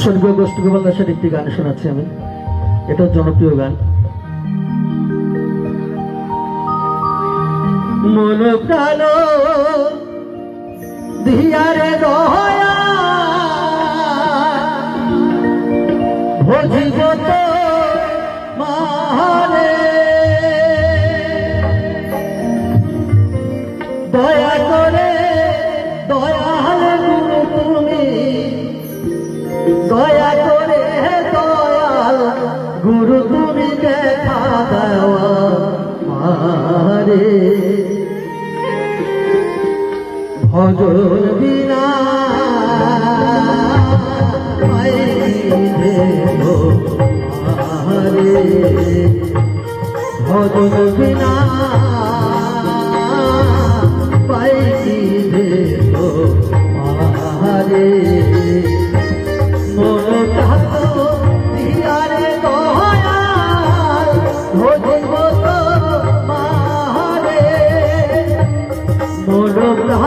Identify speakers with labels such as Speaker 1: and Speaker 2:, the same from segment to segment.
Speaker 1: স্বর্গীয় গোষ্ঠীগোপাল দাসের একটি গান শোনাচ্ছি আমি। এটা জনপ্রিয় গান। মন প্রাণ দিয়ারে রহয়া ভজিব দয়া করে দয়াল গুরু তুমি দেখা দেওয়া মারে। ভজন বিনা ভজন বিনা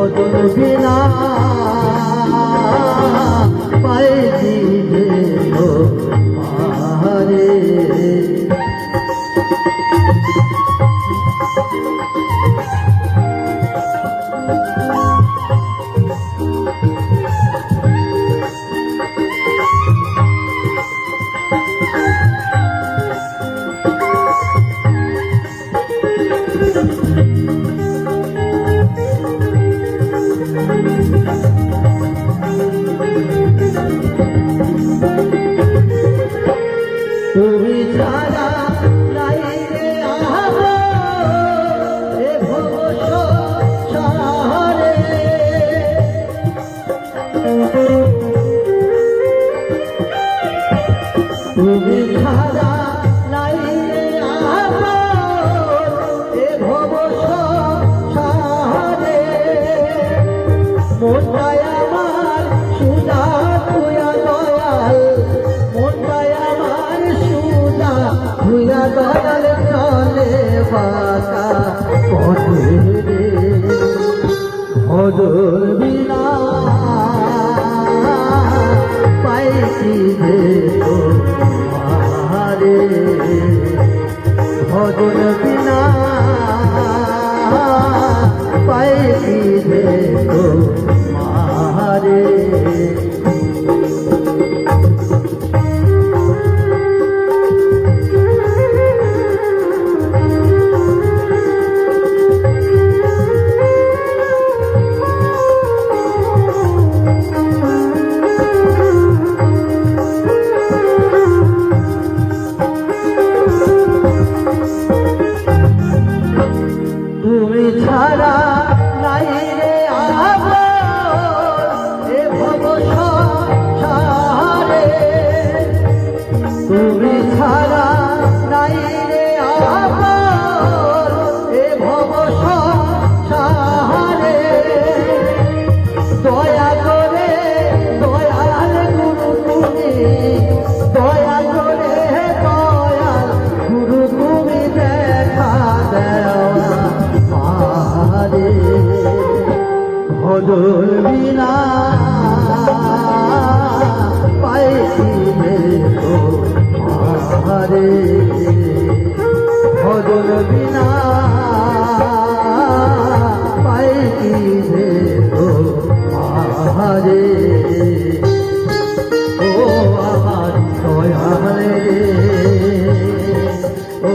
Speaker 1: ভজন বিনা তুমি ছাড়া নাই এ ভব সারে মনটায় আমার সুদা তুয়া দয়াল মনটায় আমার সুদা তুয়া দয়াল চলে বাতা পথে রে ভজন বিনা পাইছি বিনা পাইছি তো ভজন বিনা পাইছি তো ও আমার ও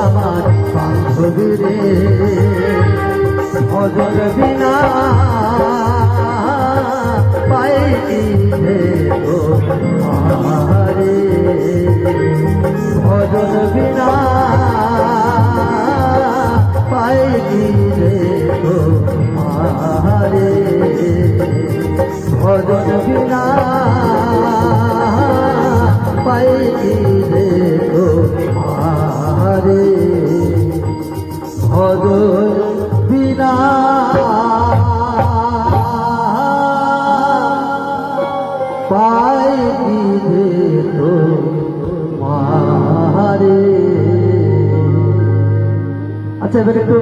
Speaker 1: আমার বান্ধবী রে ভজন বিনা ভজন বিনা পাইনি রে বিধে তোমারে। আচ্ছা এবার একটু